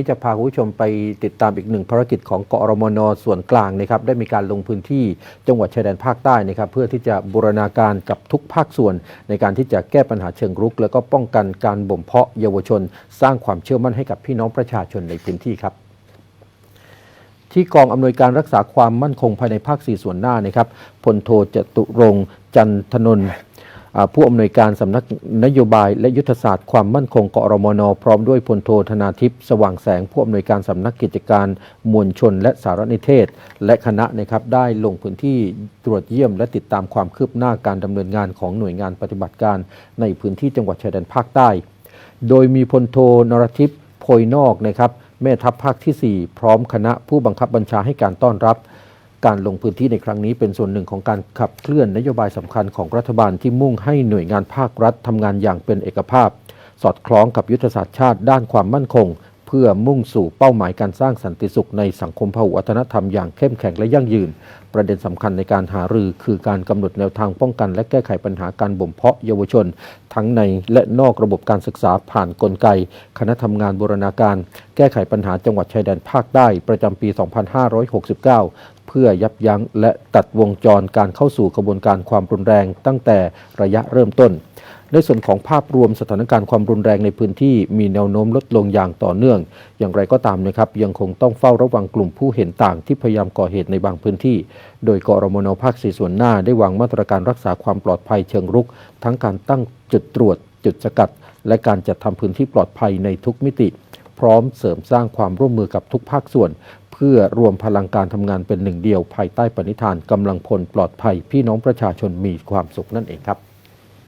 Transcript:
ที่จะพาคุณผู้ชมไปติดตามอีกหนึ่งภารกิจของกอรมนส่วนกลางนะครับได้มีการลงพื้นที่จังหวัดชายแดนภาคใต้นะครับเพื่อที่จะบูรณาการกับทุกภาคส่วน ในการที่จะแก้ปัญหาเชิงรุก แล้วก็ป้องกันการบ่มเพาะเยาวชน สร้างความเชื่อมั่นให้กับพี่น้องประชาชนในพื้นที่ครับที่กองอำนวยการรักษาความมั่นคงภายในภาค 4 ส่วนหน้านะครับพลโทจตุรงจันทนนท์ ผู้อำนวยการสำนักนโยบายและยุทธศาสตร์ความมั่นคงกอรมนพร้อมด้วยพลโทธนาทิพย์สว่างแสงผู้อำนวยการสำนักกิจการมวลชน และสารนิเทศ และคณะนะครับได้ลงพื้นที่ตรวจเยี่ยม และติดตามความคืบหน้าการดำเนินงานของหน่วยงานปฏิบัติการ ในพื้นที่จังหวัดชายแดนภาคใต้ โดยมีพลโทนรทิพย์โพยนอกนะครับแม่ทัพภาคที่ 4 พร้อมคณะผู้บังคับบัญชาให้การต้อนรับ การลงพื้นที่ในครั้งนี้เป็นส่วนหนึ่งของการขับเคลื่อนนโยบายสำคัญของรัฐบาลที่มุ่งให้หน่วยงานภาครัฐทำงานอย่างเป็นเอกภาพ สอดคล้องกับยุทธศาสตร์ชาติด้านความมั่นคง เพื่อมุ่งสู่เป้าหมายการสร้างสันติสุขในสังคมพหุวัฒนธรรมอย่างเข้มแข็งและยั่งยืน ประเด็นสำคัญในการหารือคือการกำหนดแนวทางป้องกัน และแก้ไขปัญหาการบ่มเพาะเยาวชน ทั้งในและนอกระบบการศึกษาผ่านกลไก คณะทำงานบูรณาการ แก้ไขปัญหาจังหวัดชายแดนภาคใต้ประจำปี 2569เพื่อยับยั้งและตัดวงจรการเข้าสู่กระบวนการความรุนแรงตั้งแต่ระยะเริ่มต้น ในส่วนของภาพรวมสถานการณ์ความรุนแรงในพื้นที่มีแนวโน้มลดลงอย่างต่อเนื่อง อย่างไรก็ตามนะครับ ยังคงต้องเฝ้าระวังกลุ่มผู้เห็นต่างที่พยายามก่อเหตุในบางพื้นที่ โดยกรมนภาคสี่ส่วนหน้าได้วางมาตรการรักษาความปลอดภัยเชิงรุก ทั้งการตั้งจุดตรวจ จุดสกัด และการจัดทำพื้นที่ปลอดภัยในทุกมิติ พร้อมเสริมสร้างความร่วมมือกับทุกภาคส่วน เพื่อรวมพลังการทำงานเป็นหนึ่งเดียว ภายใต้ปณิธานกำลังพลปลอดภัย พี่น้องประชาชนมีความสุขนั่นเองครับ